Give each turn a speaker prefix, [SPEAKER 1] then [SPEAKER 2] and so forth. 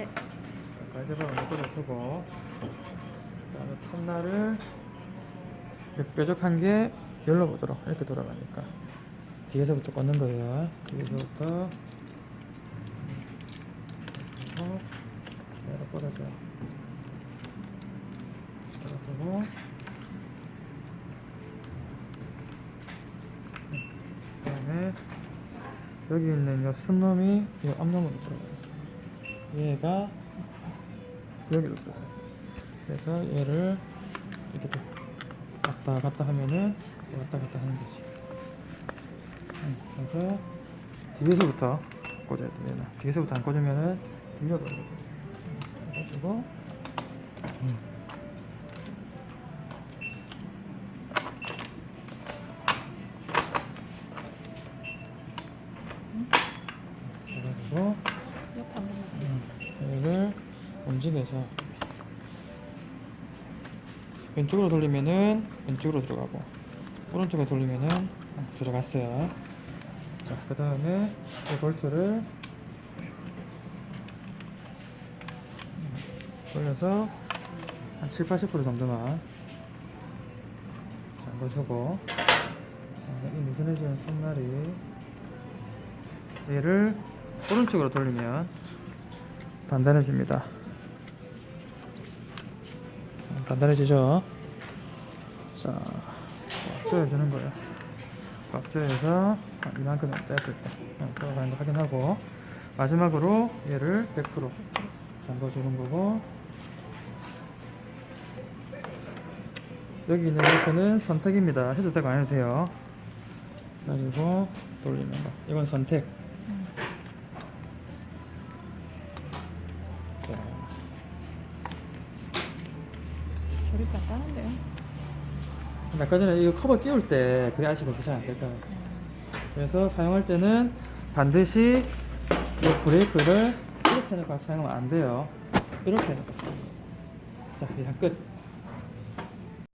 [SPEAKER 1] 네.
[SPEAKER 2] 묶어서 쓰고. 그다음에 톱날을 뾰족한 게 열러보도록 이렇게 돌아가니까 뒤에서부터 꽂는 거예요. 뒤에서부터 그리고 얘를 꽂아줘. 꽂아주고. 그다음에 여기 있는 이 순놈이 이 앞놈으로 들어가요 얘가 여기로 들어가요 그래서 얘를 이렇게 왔다 갔다 하면은 왔다 갔다 하는 거지. 응, 그래서 뒤에서부터 꽂아야 돼 얘는. 뒤에서부터 안 꽂으면은 들려버리거든 그래가지고 응. 그래가지고 움직여서 왼쪽으로 돌리면은 왼쪽으로 들어가고 오른쪽으로 돌리면은 어, 들어갔어요. 자, 그 다음에 이 볼트를 돌려서 한 7, 80% 정도만 잠궈주고 자, 이 미세해지는 손날이 얘를 오른쪽으로 돌리면 단단해집니다. 단단해지죠? 자, 꽉 조여주는 거예요. 꽉 조여서 이만큼 뗐을 때 어, 들어가는 거 확인하고 마지막으로 얘를 100% 잠궈주는 거고 여기 있는 볼트는 선택입니다. 해도 되고 안 해도 돼요. 그리고 돌리는 거. 이건 선택.
[SPEAKER 1] 조립 간단한데요.
[SPEAKER 2] 아까 전에 이거 커버 끼울 때 그게 아시고 그잘 안 될까요? 그래서 사용할 때는 반드시 이 브레이크를 이렇게 해놓고 사용하면 안 돼요. 이렇게 사용해요. 자, 이상 끝.